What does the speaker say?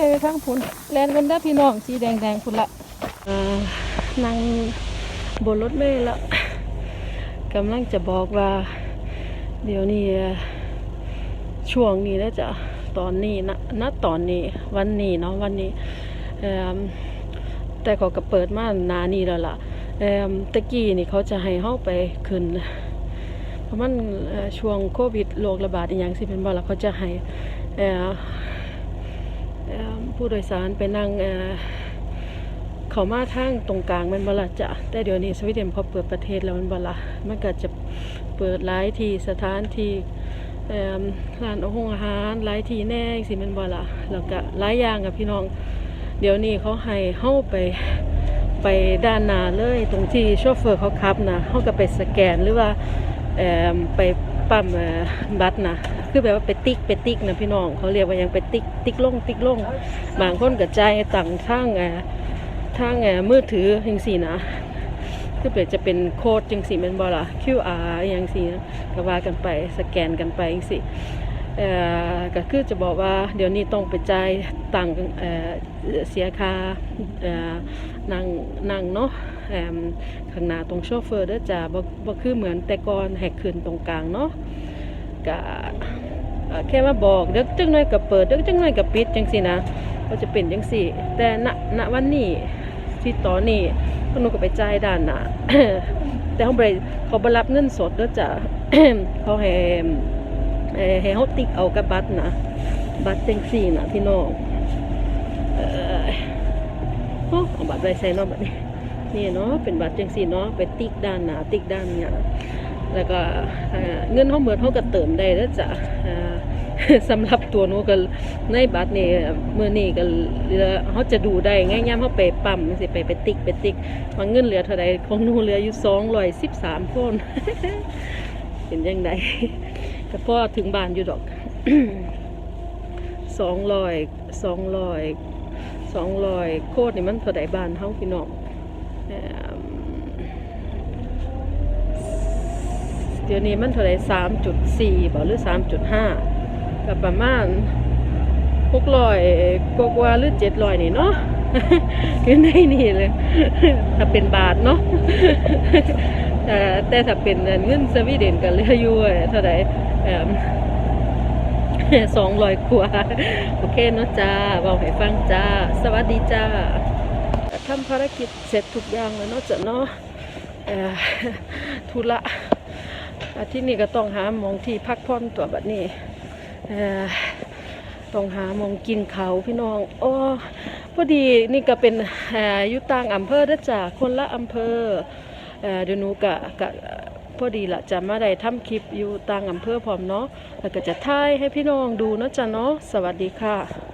ม่ไปทั้งพุ่นแลนกันได้พี่น้องสีแดงแดงพุ่นละอ่านั่งบนรถเมล์ละกำลังจะบอกว่า เดี๋ยวนี้ช่วงนี้นะจ๊ะตอนนี้นะณตอนนี้วันนี้เนาะวันนี้แต่เขาก็เปิดมานานี้แล้วล่ะตะกี้นี่เขาจะให้เฮาไปขึ้นเพราะมันช่วงโควิดโรคระบาดอีหยังสิเป็นบ่ล่ะเขาจะให้ ผู้โดยสารไปนั่งเอ่อเขามาทางตรงกลางมันบล่ะจ้ะแต่เดี๋ยวนี้สวีเดนพอเปิดประเทศแล้วมันบล่ะมันก็จะเปิดหลายที่สถานที่ร้านอาหารอาหารหลายที่แน่สิมันบล่ะแล้วก็หลายอย่างกับพี่น้อง เดี๋ยวนี้เขาให้เฮาไปไปด้านหน้าเลยตรงที่โชเฟอร์เขาขับนะเฮาก็ไปสแกนหรือว่าไป ปั๊มบัตรนะคือแบบว่าไปติ๊กไปติ๊กนะพี่น้องเขาเรียกว่ายังไปติ๊กติ๊กลงติ๊กลงบางคนก็ใจายต่างทางเอ่อทางเอ่มือถือจังสี่นะคือเป็นจะเป็นโค้ดจังสี่แมันบ่ล่ะ QR อหยังสี่นะก็ว่ากันไปสแกนกันไปจังสี่ก็คือจะบอกว่าเดี๋ยวนี้ต้องไปจ่ายตังเเสียค่านั่งนั่งเนาะ แอมข้างหน้าตรงโชเฟอร์เด้อจ้าบ่บ่คือเหมือนแต่ก่อนแหกขึ้นตรงกลางเนาะก็เอ่อแค่มาบอกเด็กจังหน่อยก็เปิดเด็กจังหน่อยก็ปิดจังซี่นะก็จะเป็นจังซี่ แต่ณณวันนี้ที่ตอนนี้พวกหนูก็ไปจ่ายด้านน้าแต่เขาได้เขาบรับเงินสดเด้อจ้าเขาให้เอ่อให้เฮาติ๊กเอากับบัตรนะบัตรจังซี่นะพี่น้องเออเอาบัตรไว้ใส่เนาะบัดนี้ นี่เนาะเป็นบัตรจังสีเนาะไปติ๊กด้านหนาติ๊กด้านเนี่ยแล้วก็เอ่อเงินเขาเหมือนเขาก็เติมได้แล้วจ้ะสำหรับตัวนูก็ในบัตรนี่เมื่อนี่ก็เหลือเขาจะดูได้ง่ายๆเขาไปปั๊มสิไปไปติ๊กไปติ๊กว่าเงินเหลือเท่าใดของนูเหลืออยู่สองร้อยสิบสามคนเป็นยังไงก็พอถึงบ้านอยู่ดอกสองร้อยสองร้อยสองร้อยโคตรนี่มันเท่าใดบ้านเฮาพี่น้อง เดี๋ยวนี้มันเท่าไหรสามจุดสี่บ่หรือสามจุดห้าก็ประมาณหกร้อยกว่าหรือเจ็ดร้อยนี่เนาะคือในนี่เลยถ้าเป็นบาทเนาะแต่แต่ถ้าเป็นเงินสวีเดนก็เหลืออยู่เท่าไหร่สองร้อยกว่าโอเคเนาะจ้าบอกให้ฟังจ้า สวัสดีจ้า ทำภารกิจเสร็จทุกอย่างแล้วเนาะจะเนาะเอ่อธุระที่นี่ก็ต้องหามองที่พักผ่อนตัวบัดนี้ต้องหามองกินเขาพี่น้องโอ้พอดีนี่ก็เป็นยูต่างอำเภอด้จ้ะคนละอำเภอเดี๋ยวนูกะกะพอดีละจะมาได้ทำคลิปอยู่ต่างอำเภอพร้อมเนาะแล้วก็จะถ่ายให้พี่น้องดูเนาะจ้ะเนาะสวัสดีค่ะ